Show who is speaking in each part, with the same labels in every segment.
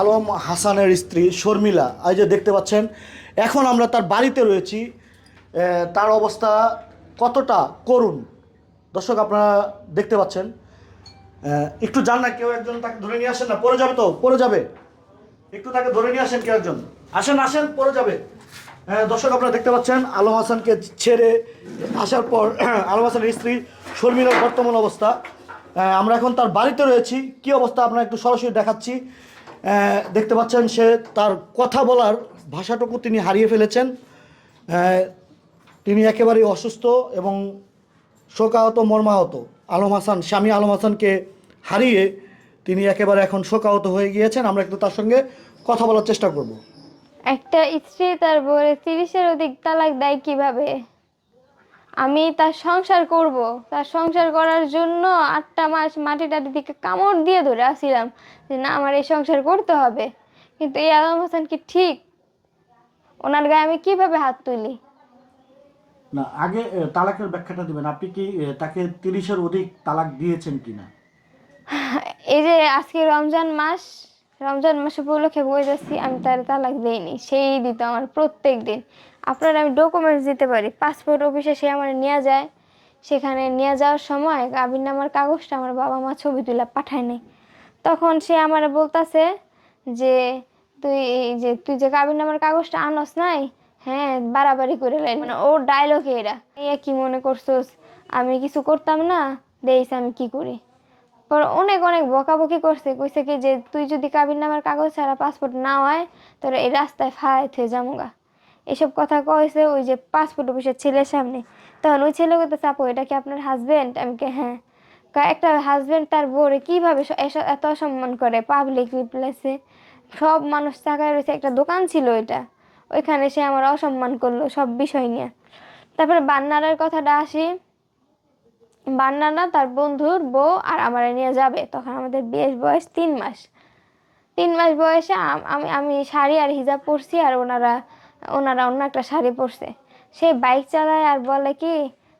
Speaker 1: আলম হাসানের স্ত্রী শর্মিলা এই যে দেখতে পাচ্ছেন এখন আমরা তার বাড়িতে রয়েছি। তার অবস্থা কতটা করুণ? দর্শক আপনারা দেখতে পাচ্ছেন। একটু যান না কেউ একজন তাকে ধরে নিয়ে আসেন না পড়ে যাবে তো পড়ে যাবে। একটু তাকে ধরে নিয়ে আসেন কেউ একজন। আসেন আসেন পড়ে যাবে। হ্যাঁ, দর্শক আপনারা দেখতে পাচ্ছেন আলম হাসানকে ছেড়ে আসার পর আলম হাসানের স্ত্রী শর্মিলার বর্তমান অবস্থা। আমরা এখন তার বাড়িতে রয়েছি। কি অবস্থা? আপনার একটু সরাসরি দেখাচ্ছি। দেখতে পাচ্ছেন সে তার কথা বলার ভাষাটুকু তিনি হারিয়ে ফেলেছেন। তিনি একেবারেই অসুস্থ এবং শোকাহত, মর্মাহত। আলম হাসান, স্বামী আলম হাসানকে হারিয়ে তিনি একেবারে এখন শোকাহত হয়ে গিয়েছেন। আমরা একটু তার সঙ্গে কথা বলার চেষ্টা করব।
Speaker 2: একটা স্ত্রী তার বউরে তিরিশের অধিক তালাক দেয় কীভাবে? আমি তার সংসার করব। তার সংসার করার জন্য আটটা মাস মাটি টাটি দিকে কামড় দিয়ে ধরে আসছিলাম যে না আমার এই সংসার করতে হবে। কিন্তু এই আলম হোসেন কি ঠিক? ওনার গায়ে আমি কীভাবে হাত তুলি?
Speaker 1: না আগে তালাকের ব্যাখ্যাটা দিবেন। আপনি কি তাকে তিরিশের অধিক তালাক দিয়েছেন কিনা?
Speaker 2: এই যে আজকে রমজান মাস রমজান মাস উপলক্ষে বই যাচ্ছি আমি তার তালাক দিইনি। সেই দিত আমার প্রত্যেক দিন। আপনার আমি ডকুমেন্টস দিতে পারি। পাসপোর্ট অফিসে সে আমার নিয়ে যায়। সেখানে নিয়ে যাওয়ার সময় গাভীর নামার কাগজটা আমার বাবা মা ছবি তুলে পাঠায় নাই তখন সে আমার বলতাছে যে, তুই এই যে, তুই যে গাভীর নামার কাগজটা আনস নাই হ্যাঁ বাড়াবাড়ি করে লাই। মানে ওর ডায়লগ এরা। এ কি মনে করছোস? আমি কিছু করতাম না, দেইস আমি কি করি? পর অনেক অনেক বকাবকি করছে। কইছে কি যে, তুই যদি কাবির নামার কাগজ ছাড়া পাসপোর্ট না হয়, তোর এই রাস্তায় ফায় থয়ে যামুগা। এসব কথা কয়েছে ওই যে পাসপোর্ট অফিসের ছেলের সামনে। তখন ওই ছেলে কইতে চাপো এটা কি আপনার হাজবেন্ড আমি কে হ্যাঁ। একটা হাজবেন্ড তার বউরে কীভাবে এত অসম্মান করে পাবলিক প্লেসে সব মানুষ তাকায় রয়েছে, একটা দোকান ছিল এটা ওইখানে সে আমার অসম্মান করল সব বিষয় নিয়ে। তারপরে বান্নারের কথাটা আসি। বান্নানা তার বন্ধুর বউ আর আমার নিয়ে যাবে। তখন আমাদের বিয়ের বয়স তিন মাস। তিন মাস বয়সে আমি আমি শাড়ি আর হিজাব পরছি আর ওনারা ওনারা অন্য একটা শাড়ি পরছে। সে বাইক চালায় আর বলে কি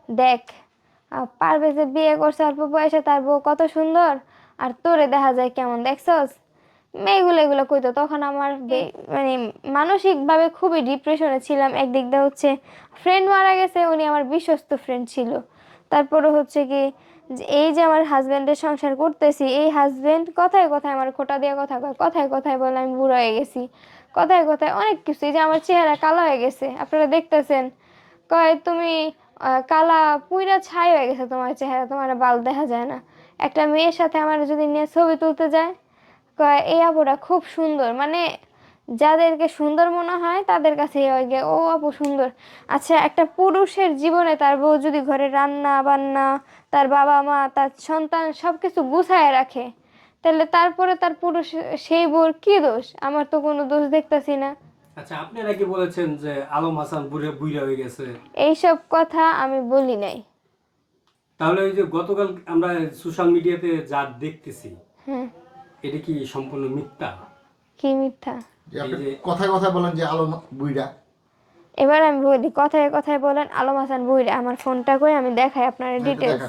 Speaker 2: দেখ আহ, পারভেজে বিয়ে করছে অল্প বয়সে তার বউ কত সুন্দর আর তোরে দেখা যায় কেমন দেখছস? মেয়েগুলো এগুলো কইতো। তখন আমার মানে মানসিকভাবে খুবই ডিপ্রেশনে ছিলাম। একদিক দিয়ে হচ্ছে ফ্রেন্ড মারা গেছে উনি আমার বিশ্বস্ত ফ্রেন্ড ছিল। তারপরে হচ্ছে কি এই যে আমার হাজব্যান্ডের সংসার করতেছি, এই হাজব্যান্ড কথায় কথায় আমার খোটা দিয়ে কথা কয়, কথায় কথায় বলে আমি বুড়ো হয়ে গেছি, কথায় কথায় অনেক কিছু, এই যে আমার চেহারা কালো হয়ে গেছে, আপনারা দেখতেছেন, কয় তুমি কালা পুইরা ছাই হয়ে গেছে তোমার চেহারা, তোমার বাল দেখা যায় না। একটা মেয়ের সাথে আমার যদি নিয়ে ছবি তুলতে যায়, কয়, এই আপুটা খুব সুন্দর মানে যাদেরকে সুন্দর মনে হয় তাদের কাছে ওই গে, ও আপু সুন্দর। আচ্ছা একটা পুরুষের জীবনে তার বউ যদি ঘরে রান্না বান্না তার বাবা মা তার সন্তান সব কিছু গুছায় রাখে তাহলে তারপরে তার পুরুষ সেই বউর কি দোষ? আমার তো কোনো দোষ দেখতেছি না।
Speaker 3: আচ্ছা বলেছেন যে আলম হাসান বুড়ে বুড়া হয়ে গেছে।
Speaker 2: এইসব কথা আমি বলি নাই।
Speaker 3: তাহলে ওই যে গতকাল আমরা সোশ্যাল মিডিয়াতে যা দেখতেছি
Speaker 2: হ্যাঁ।
Speaker 3: এটা কি সম্পূর্ণ মিথ্যা?
Speaker 2: কি মিথ্যা?
Speaker 4: কথায় কথায় বলেন যে আলো বুইরা
Speaker 2: এবার আমি বলি কথায় কথায় বলেন আলম হাসান বুইরা আমার ফোনটা করে আমি দেখাই আপনার ডিটেলস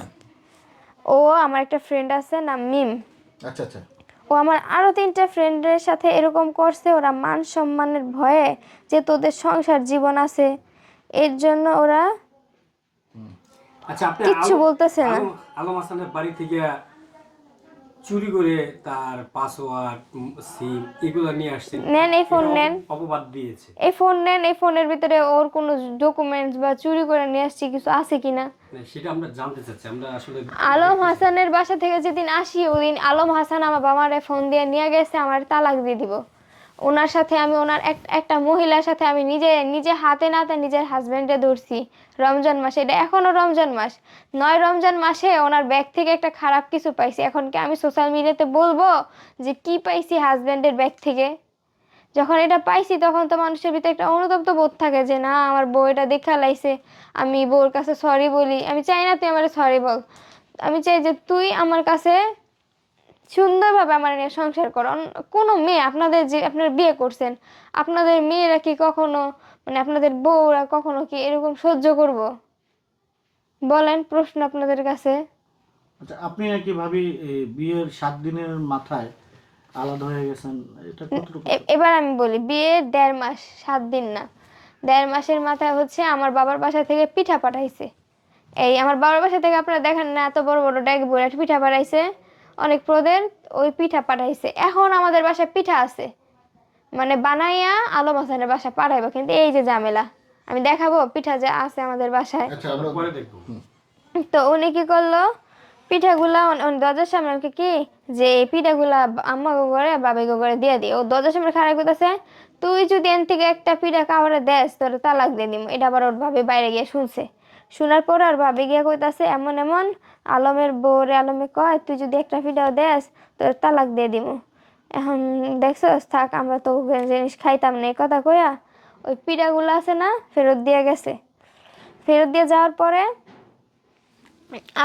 Speaker 2: ও আমার একটা ফ্রেন্ড আছে নাম মিম।
Speaker 4: আচ্ছা আচ্ছা।
Speaker 2: ও আমার আরও তিনটা ফ্রেন্ডের সাথে এরকম করছে ওরা মান সম্মানের ভয়ে যে তোদের সংসার জীবন আছে। এর জন্য ওরা
Speaker 3: আচ্ছা আপনি
Speaker 2: কিচ্ছু
Speaker 3: আলম-
Speaker 2: বলতেছে না।
Speaker 3: আলম- আলম হাসানের বাড়ি থেকে চুরি করে তার পাসওয়ার্ড সিম এগুলো নিয়ে আসছে।
Speaker 2: নেন এই ফোন নেন।
Speaker 3: অপবাদ দিয়েছে।
Speaker 2: এই ফোন নেন এই ফোনের ভিতরে ওর কোনো ডকুমেন্টস বা চুরি করে নিয়ে আসছে কিছু আছে কিনা?
Speaker 3: সেটা আমরা জানতে চাচ্ছি। আমরা আসলে
Speaker 2: আলম হাসানের বাসা থেকে যেদিন আসি ওদিন আলম হাসান আমার বাবারে ফোন দিয়ে নিয়ে গেছে আমার তালাক দিয়ে দিব। ওনার সাথে আমি, ওনার এক- একটা মহিলার সাথে আমি নিজে নিজে হাতে নাতে নিজের হাজব্যান্ডে ধরছি। রমজান মাসে, এটা এখনও রমজান মাস। নয় রমজান মাসে ওনার ব্যাগ থেকে একটা খারাপ কিছু পাইছি। এখন কি আমি সোশ্যাল মিডিয়াতে বলব যে কি পাইছি হাজব্যান্ডের ব্যাগ থেকে? যখন এটা পাইছি, তখন তো মানুষের ভিতরে একটা অনুতপ্ত বোধ থাকে যে, না, আমার বউ এটা দেখা লাইছে। আমি বউর কাছে সরি বলি। আমি চাই না তুই আমার সরি বল। আমি চাই যে তুই আমার কাছে সুন্দরভাবে আমার নিয়ে সংসার কর কোনো মেয়ে আপনাদের যে আপনারা বিয়ে করছেন আপনাদের মেয়েরা কি কখনো মানে আপনাদের বউরা কখনো কি এরকম সহ্য করব? বলেন প্রশ্ন আপনাদের কাছে।
Speaker 1: আচ্ছা আপনি নাকি ভাবি বিয়ের সাত দিনের মাথায় আলাদা হয়ে গেছেন এটা কতটুকু
Speaker 2: এবার আমি বলি বিয়ের দেড় মাস সাত দিন না। দেড় মাসের মাথায় হচ্ছে আমার বাবার বাসা থেকে পিঠা পাঠাইছে। এই আমার বাবার বাসা থেকে আপনারা দেখেন না এত বড় বড় ড্যাগ বইরা পিঠা পাঠাইছে। অনেক প্রদের ওই পিঠা পাঠাইছে। এখন আমাদের বাসায় পিঠা আছে। মানে বানাইয়া আলম হাসানের বাসা পাঠাইবো কিন্তু এই যে ঝামেলা। আমি দেখাবো পিঠা যে আছে আমাদের বাসায়।
Speaker 4: আচ্ছা আমরা
Speaker 3: পরে দেখব।
Speaker 2: তো উনি কি করল? পিঠাগুলা দরজার সামনে আমাকে কি? যে এই পিঠাগুলা আম্মা করে বাবাই করে দিয়ে দিই। ও দরজার সামনে খারাপ করতেছে তুই যদি এন থেকে একটা পিঠা কাউরে দেস তোর তালাক দিয়ে দিম। এটা আবার ওর ভাবে বাইরে গিয়ে শুনছে। শোনার পর আর ভাবে গিয়ে কইতাছে এমন এমন আলমের বউরে আলমে কয়, তুই যদি একটা পিঠাও দেস, তোর তালাক দিয়ে দিব এখন দেখছস, থাক, আমরা তো জিনিস খাইতাম না, এই কথা কইয়া ওই পিঠাগুলো আছে না, ফেরত দিয়ে গেছে। ফেরত দিয়ে যাওয়ার পরে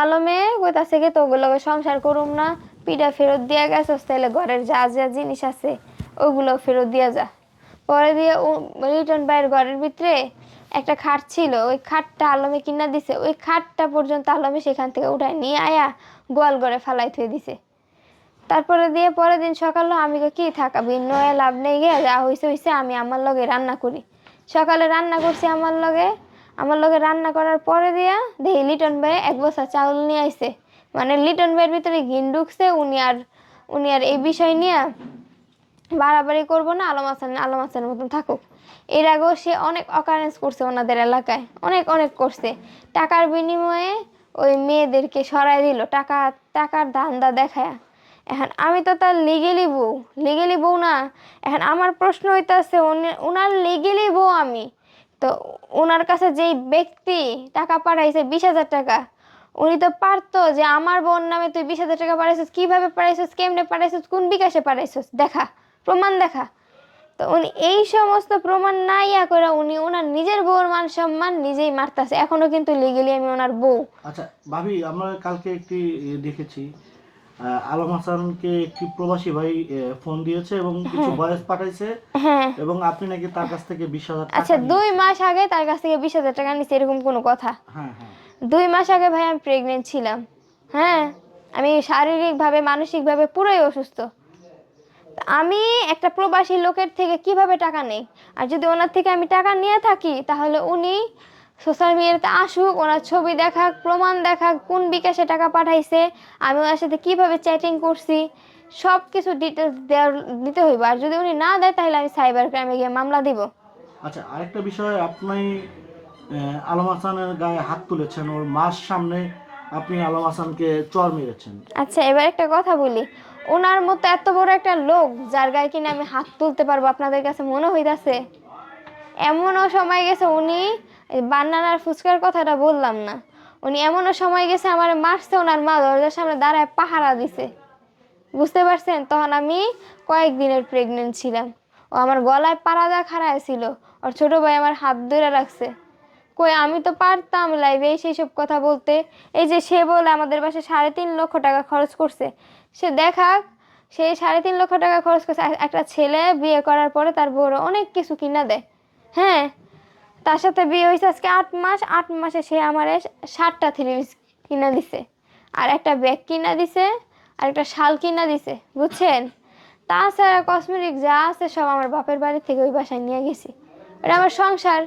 Speaker 2: আলমে কইতাছে কি তো ওগুলোকে সংসার করুম না পিঠা ফেরত দিয়ে গেছে তাহলে ঘরের যা যা জিনিস আছে, ওগুলো ফেরত দিয়া যা। পরে দিয়ে রিটার্ন বাইরের ঘরের ভিতরে একটা খাট ছিল, ওই খাটটা আলমে কিনা দিছে, ওই খাটটা পর্যন্ত আলমে সেখান থেকে উঠায় নিয়ে আয়া গোয়াল ঘরে ফালাই থুয়ে দিছে। তারপরে দিয়ে পরের দিন সকালে আমি কি থাকা ভিন্ন লাভ নেই গে, যা হইছে হইছে, আমি আমার লগে রান্না করি। সকালে রান্না করছি আমার লগে। আমার লগে রান্না করার পরে দিয়া দেখি লিটন ভাই এক বছর চাউল নিয়ে আইছে। মানে লিটন ভাইয়ের ভিতরে ঘিন ঢুকছে, উনি আর উনি আর এই বিষয় নিয়ে বাড়াবাড়ি করব না, আলম হাসান, আলম হাসানের মতন থাকুক। এর আগেও সে অনেক অকারেন্স করছে ওনাদের এলাকায়, অনেক অনেক করছে। টাকার বিনিময়ে ওই মেয়েদেরকে সরাই দিল, টাকা, টাকার ধান্দা দেখায়। এখন আমি তো তার লিগেলি বউ লিগেলি বউ না। এখন আমার প্রশ্ন হইতাছে উনার লিগেলি বউ আমি? তো ওনার কাছে যেই ব্যক্তি টাকা পাঠাইছে বিশ হাজার টাকা, উনি তো পারতো যে আমার বোন নামে তুই বিশ হাজার টাকা পাঠাইছিস, কীভাবে পাঠাইছিস, কেমনে পাঠাইছিস, কোন বিকাশে পাঠাইছিস, দেখা, প্রমাণ দেখা। তো উনি এই সমস্ত প্রমাণ না ইয়া করে উনি ওনার নিজের বউর মান সম্মান নিজেই মারতাছে। এখনও কিন্তু লিগেলি আমি ওনার বউ।
Speaker 1: আচ্ছা ভাবি আমরা কালকে একটি দেখেছি আলম হাসানকে একটি প্রবাসী ভাই ফোন দিয়েছে এবং কিছু বয়স পাঠাইছে
Speaker 2: হ্যাঁ।
Speaker 1: এবং আপনি নাকি তার কাছ থেকে বিশ হাজার টাকা
Speaker 2: আচ্ছা দুই মাস আগে তার কাছ থেকে বিশ হাজার টাকা নিচ্ছে এরকম কোনো কথা।
Speaker 1: হ্যাঁ হ্যাঁ।
Speaker 2: দুই মাস আগে ভাই আমি প্রেগনেন্ট ছিলাম। হ্যাঁ? আমি শারীরিকভাবে মানসিকভাবে পুরোই অসুস্থ। আমি একটা প্রবাসী লোকের থেকে কীভাবে টাকা নেই? আর যদি ওনার থেকে আমি টাকা নিয়ে থাকি তাহলে উনি সোশ্যাল মিডিয়াতে আসুক ওনার ছবি দেখাক প্রমাণ দেখাক কোন বিকাশে টাকা পাঠাইছে আমি ওনার সাথে কীভাবে চ্যাটিং করছি সব কিছু ডিটেলস দেওয়ার দিতে হইব। আর যদি উনি না দেয় তাহলে আমি সাইবার ক্রাইমে গিয়ে মামলা দিব।
Speaker 1: আচ্ছা আরেকটা বিষয় আপনি আলম হাসানের গায়ে হাত তুলেছেন ওর মাস সামনে আপনি আলম হাসানকে চর মেরেছেন।
Speaker 2: আচ্ছা এবার একটা কথা বলি। ওনার মতো এত বড় একটা লোক যার গায়ে কিনা আমি হাত তুলতে পারব, আপনাদের কাছে মনে হইতাছে? এমনও সময় গেছে উনি বান্নানার ফুচকার কথাটা বললাম না। উনি এমনও সময় গেছে আমার মারছে, ওনার মা দরজার সামনে দাঁড়ায় পাহারা দিছে। বুঝতে পারছেন? তখন আমি কয়েকদিনের প্রেগনেন্ট ছিলাম। ও আমার গলায় পাড়া খাড়ায় ছিল ওর ছোট ভাই আমার হাত ধরে রাখছে। কই, আমি তো পারতাম লাইভে সেই সব কথা বলতে। এই যে সে বলে আমাদের বাসায় সাড়ে তিন লক্ষ টাকা খরচ করছে সে দেখাক, সে সাড়ে তিন লক্ষ টাকা খরচ করছে। একটা ছেলে বিয়ে করার পরে তার বড় অনেক কিছু কিনা দেয়। হ্যাঁ তার সাথে বিয়ে হয়েছে আজকে আট মাস। আট মাসে সে আমার ষাটটা থ্রি কিনা দিছে। আর একটা ব্যাগ কিনা দিছে, আর একটা শাল কিনা দিছে, বুঝছেন? তাছাড়া কসমেটিক যা আছে সব আমার বাপের বাড়ি থেকে ওই বাসায় নিয়ে গেছি। এটা আমার সংসার।